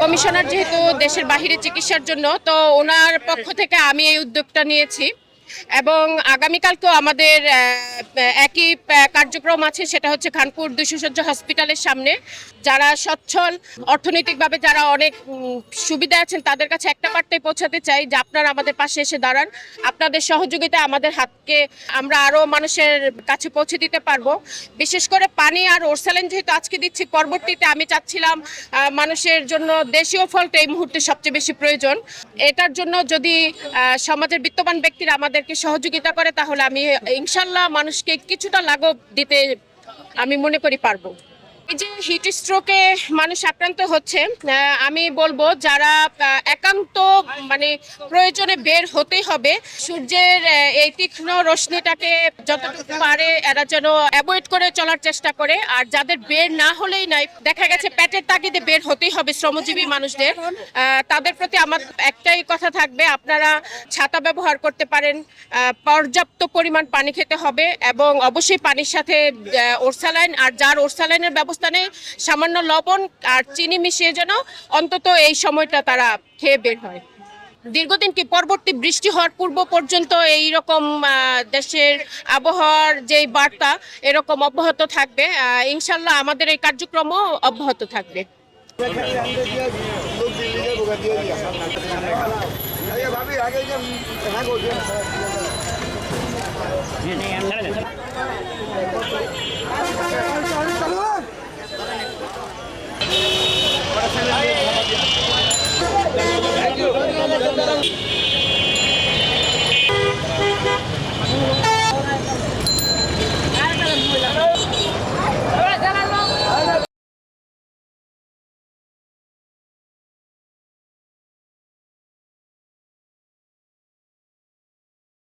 Commissioner যেহেতু দেশের বাহিরে চিকিৎসার জন্য তো ওনার পক্ষ থেকে আমি এই উদ্যোগটা নিয়েছি। এবং আগামীকালকেও আমাদের একই কার্যক্রম আছে, সেটা হচ্ছে খানপুর দুশোসজ্জা হসপিটালের সামনে। যারা সচ্ছল, অর্থনৈতিকভাবে যারা অনেক সুবিধা আছেন, তাদের কাছে একটা বার্তায় পৌঁছাতে চাই যে আপনারা আমাদের পাশে এসে দাঁড়ান। আপনাদের সহযোগিতা আমাদের হাতকে, আমরা আরও মানুষের কাছে পৌঁছে দিতে পারব। বিশেষ করে পানি আর ওরসালেন যেহেতু আজকে দিচ্ছি, পরবর্তীতে আমি চাচ্ছিলাম মানুষের জন্য দেশীয় ফলটা এই মুহূর্তে সবচেয়ে বেশি প্রয়োজন। এটার জন্য যদি সমাজের বিত্তবান ব্যক্তিরা আমাদেরকে সহযোগিতা করে তাহলে আমি ইনশাল্লাহ মানুষকে কিছুটা লাঘব দিতে আমি মনে করি পারব। এই যে হিট স্ট্রোকে মানুষ আক্রান্ত হচ্ছে আমি বলব যারা একান্ত মানে প্রয়োজনে বের হতেই হবে, সূর্যের এই তীক্ষ্ণ রশ্মিটাকে যতটুকু পারে এরা যেন অ্যাভয়েড করে চলার চেষ্টা করে, আর যাদের বের না হলেই নাই দেখা গেছে পেটের তাগিদে বের হতেই হবে শ্রমজীবী মানুষদের তাদের প্রতি আমার একটাই কথা থাকবে, আপনারা ছাতা ব্যবহার করতে পারেন পর্যাপ্ত পরিমাণ পানি খেতে হবে, এবং অবশ্যই পানির সাথে ওরসালাইন, আর যার ওরসালাইনের ব্যবস্থা স্থানে সামান্য লবণ আর চিনি মিশিয়ে যেন অন্তত এই সময়টা তারা খেয়ে বের হয়। দীর্ঘদিন কি পরবর্তী বৃষ্টি হওয়ার পূর্ব পর্যন্ত এই রকম দেশের আবহাওয়ার যে বার্তা এরকম অব্যাহত থাকবে। ইনশাল্লাহ আমাদের এই কার্যক্রমও অব্যাহত থাকবে। ভাবি আগে হ্যাঁ